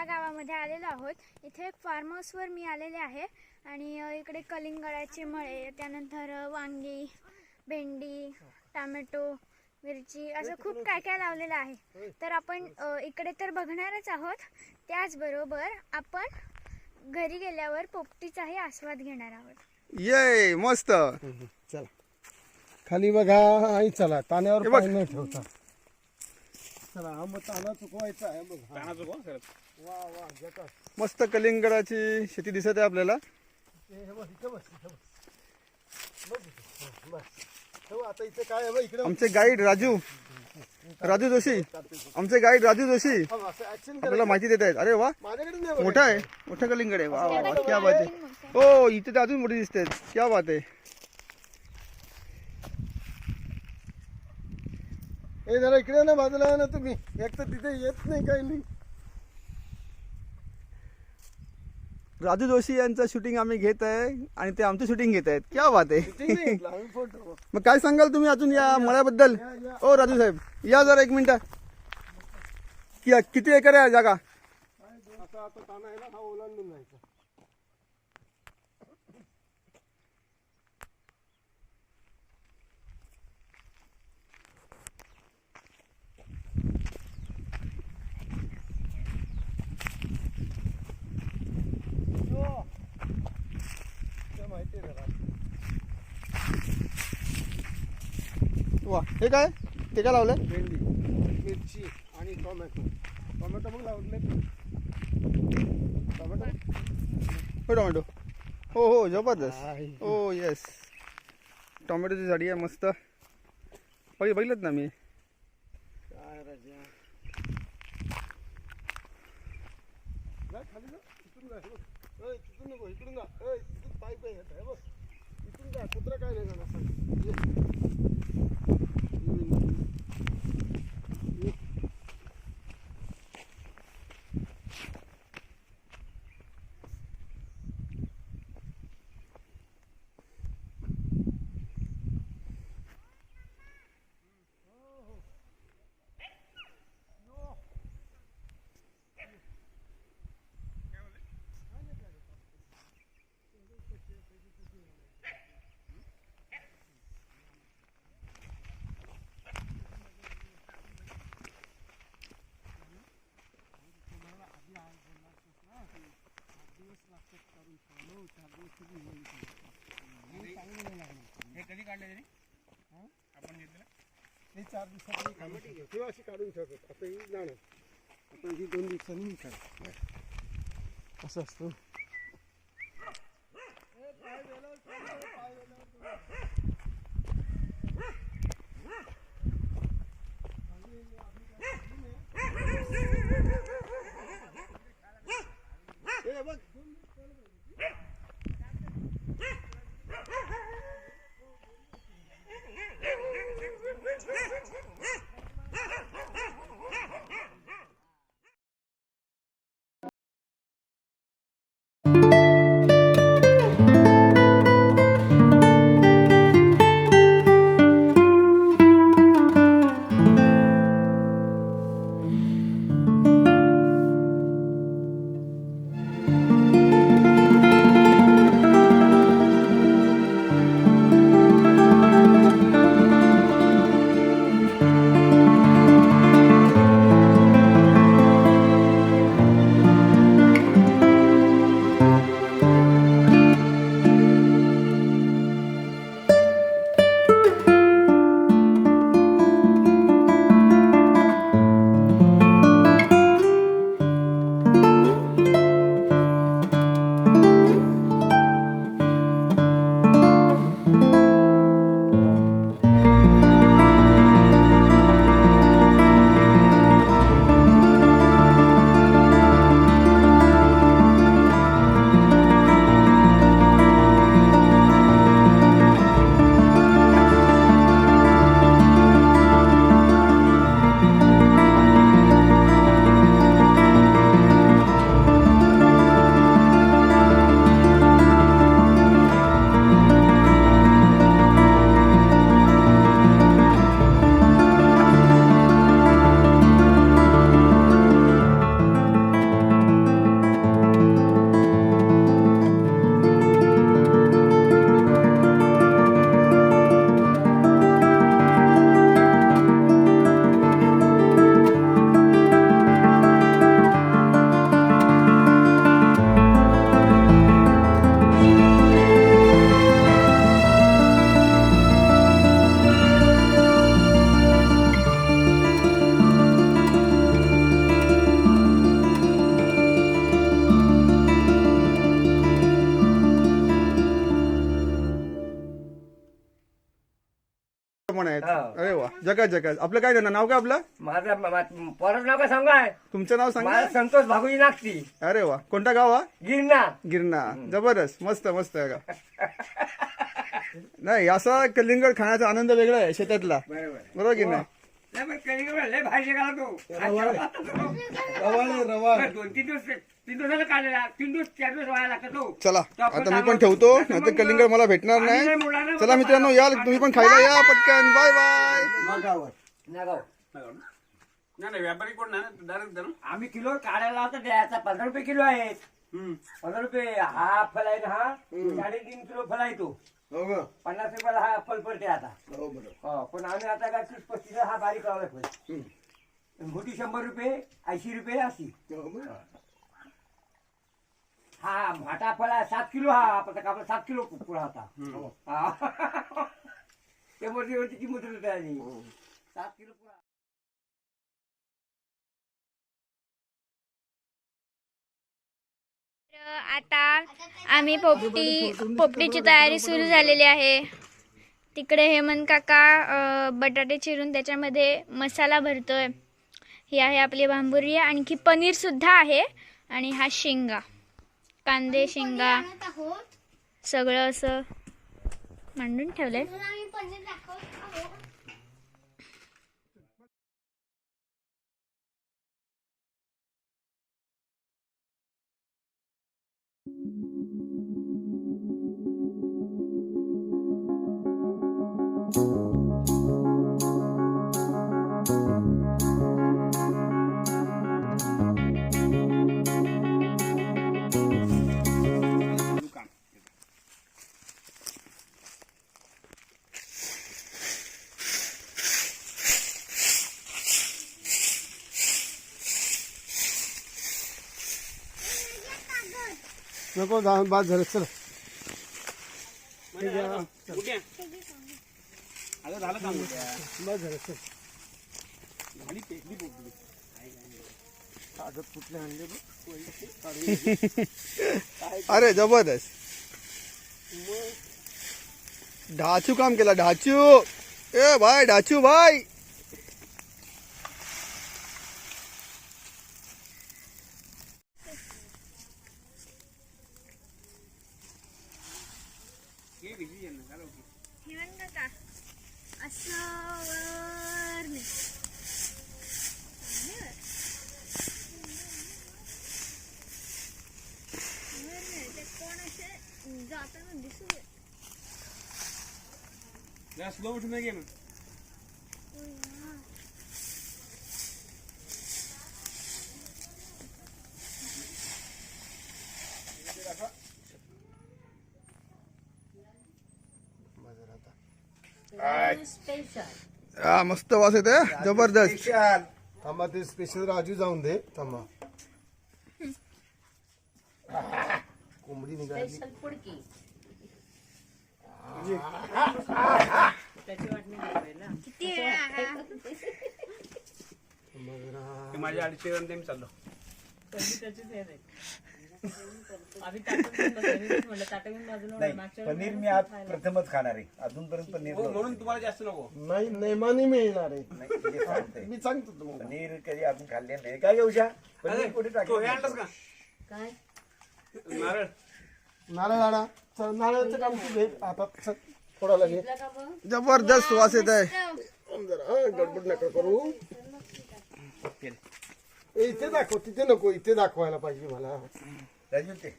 ह्या गावामध्ये आलेलो आहोत. इथे एक फार्म हाऊसवर मी आलेले आहे. आणि इकडे कलिंगडाचे मळे त्यानंतर वांगी भेंडी टोमॅटो मिरची असं खूप काय काय लावलेलं आहे. तर आपण इकडे तर बघणारच आहोत. त्याचबरोबर आपण घरी गेल्यावर पोपटीचाही आस्वाद घेणार आहोत. ये मस्त. चला. खाली बघा आणि चला. ताण्यावर ठेवता. चला हा मग ताना चुकवायचा आहे बघ हा. वा वा घेतात मस्त कलिंगडाची शेती दिसत आहे आपल्याला. हे हे बघ इथं बस इथं बस. बस इथं. हा, बस. ठेव आता इथे काय आहे बघ इकडे. आमचे गाईड राजू. राजू जोशी. आमचे गाईड राजू जोशी. हा, असं ऍक्शन आपल्याला माहिती देत आहेत. अरे वा. माझ्याकडे नाही बघ. मोठा आहे. मोठा कलिंगड आहे. वा वा वा. क्या बात आहे. हो इथे तर अजून मोठी दिसते क्या बात आहे. हे जरा इकडे ना बाजूला आहे ना तुम्ही. एक तर तिथे येत नाही काही नाही. राजू जोशी यांचं शूटिंग आम्ही घेत आहे आणि ते आमचं शूटिंग घेत आहेत. क्या बात आहे. मग काय सांगाल तुम्ही अजून या मळ्याबद्दल? ओ राजू साहेब या जरा एक मिनिट. किती एकर आहे जागा? आता आता ताना आहे ना हा ओलांडून जायचा यो. ते माहिती आहे जरा. वा हे काय? ते काय लावलंय? भेंडी मिरची आणि टोमॅटो. टोमॅटो मग लावले टोमॅटो हो टोमॅटो. हो हो जबरदस्त. हो येस टोमॅटोची झाडी आहे मस्त. बघ बघितलं ना मी. काय राजा? जा खाली जा इथून जा हे तिथून नको इकडून जा. ओय, तिथून पाय पाय येत आहे बघ इथून जा कुत्रा काय नाही जाणार हे चार दिवसांनी काढून ठेवतो. किंवा अशी काढून ठेवतात आता ही जाणं आता ही दोन दिवसांनी ही काढ असं असतं. पण आहेत हा. अरे वा. जगात जगात आपलं काय ना नाव काय आपलं? माझं म- म- पोराचं नाव काय सांगाय तुमचं नाव सांगा माझं संतोष भागुजी नागती. अरे वा. कोणता गाव हा? गिरणा. गिरणा. जबरदस्त. मस्त मस्त आहे का नाही असा कलिंगड खाण्याचा आनंद वेगळा आहे शेतातला. बरोबर. बरोबर की नाही? कलिंगड लय तो रवाळ दोन तीन दिवस तीन दिवसाला काढलेला. तीन दिवस चार दिवस व्हायला तो. चला तो आपण आता मी पण. ठेवतो. आता नाही कलिंगड मला भेटणार नाही. नाही चला मित्रांनो या तुम्ही पण खायला या पटकन. बाय. बाय मागावर नागाव. नाही नाही व्यापारी कोण नाही डायरेक्ट ना आम्ही किलो काढायला होता द्यायचा पंधरा रुपये किलो आहेत. पंधरा रुपये हा फल आहे ना हा? साडेतीन किलो फल आहे तो. हो ग पन्नास रुपयाला हा फल पडते आता. हो हो पण आम्ही आता काय तीस पस्तीस हा बारीक लावला फल. मोठी शंभर रुपये ऐंशी रुपये अशी. हो. हा. भाटा फळ आहे सात किलो हा आपला आपला सात किलो पुढा होता. हा. ते मोठी होती किंमत होती त्याची. सात किलो पुढा आता आम्ही पोपटी पोपटीची तयारी सुरू झालेली आहे. तिकडे हेमंत काका बटाटे चिरून त्याच्यामध्ये मसाला भरतोय. ही आहे आपली भांबुरी आणखी पनीर सुद्धा आहे. आणि हा शेंगा कांदे शेंगा. सगळं असं मांडून ठेवलंय. नको जा- बाद झालं चल. कुठे अगं झालं काम उद्या. बाद झालं चल. झाली पेटली पोपली कागद कुठले आणले बघ? अरे जबरदस्त. ढाचू काम केला ढाचू. ए भाई ढाचू भाई हे भिजली आहे ना, झालं ओके. हेमंत काका असं वर नाही. वर नाही, ते कोण असे जाताना दिसू दे. जरा स्लो उठून घे मग हा मस्त वास येते जबरदस्त थांबा ते स्पेशल राजू जाऊन दे थांबा कोंबडी निघाली किती वेळा ते माझ्या अडीचशे रन टाइम चाललो. पनीर मी आज प्रथमच खाणार आहे. अजूनपर्यंत पनीर हो, नव्हतं. म्हणून तुम्हाला जास्त नको. नाही नेमाने मिळणार आहे. नाही. मी सांगतो तुम्हाला. पनीर कधी अजून खाल्ले नाही. काय घेऊ शा पनीर कुठे तो हे आणलंस टाकलं का नारळ. नारळ आणा. चल नारळाचं काम तू घे. आता चल. थोडा जबरदस्त वास येत आहे. जरा हा, गडबड नका करू. ए, इथे दाखव तिथे नको इथे दाखवायला पाहिजे मला. ते.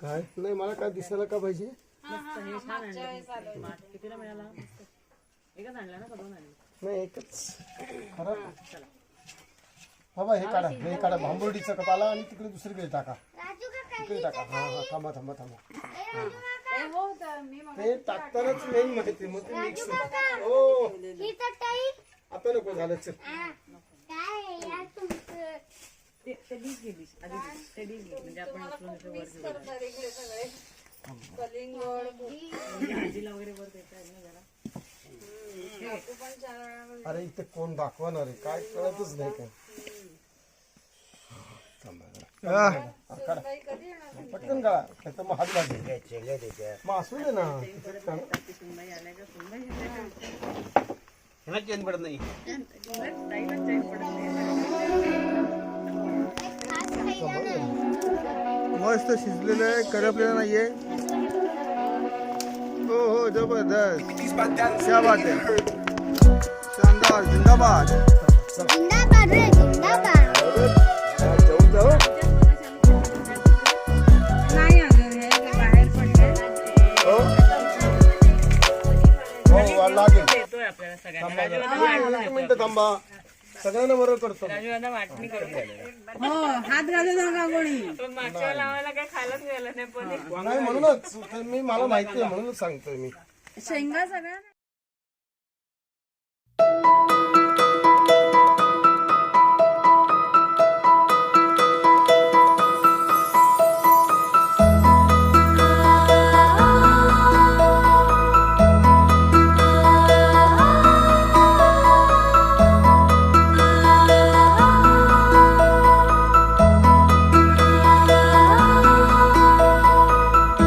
काय? नाही मला काय दिसायला का पाहिजे? नाही एकच. खरं बाबा हे काढा हे काढा. भांबुर्डीचा कप आला आणि तिकडे दुसरीकडे टाका. तिकडे टाका. हा हा थांबा थांबा थांबा. ते टाकतानाच मेन मध्ये ते मग ते मिक्स हो. आता नको झालं चल. अरे इथे कोण दाखवणार आहे? काय कळतच नाही काय. पटकन मग हात लागेल मग असू दे ना ह्याला चेन पडत नाही मस्त शिजलेलं आहे करपलेलं नाहीये. हो हो जबरदस्त. क्या बात आहे. शानदार जिंदाबाद. जिंदाबाद जिंदाबाद. थांबा जरा. एक मिनिट थांबा. सगळ्यांना बरोबर करतो नाही म्हणूनच. तर मी मला माहिती आहे म्हणूनच सांगतोय मी. शेंगा सगळ्या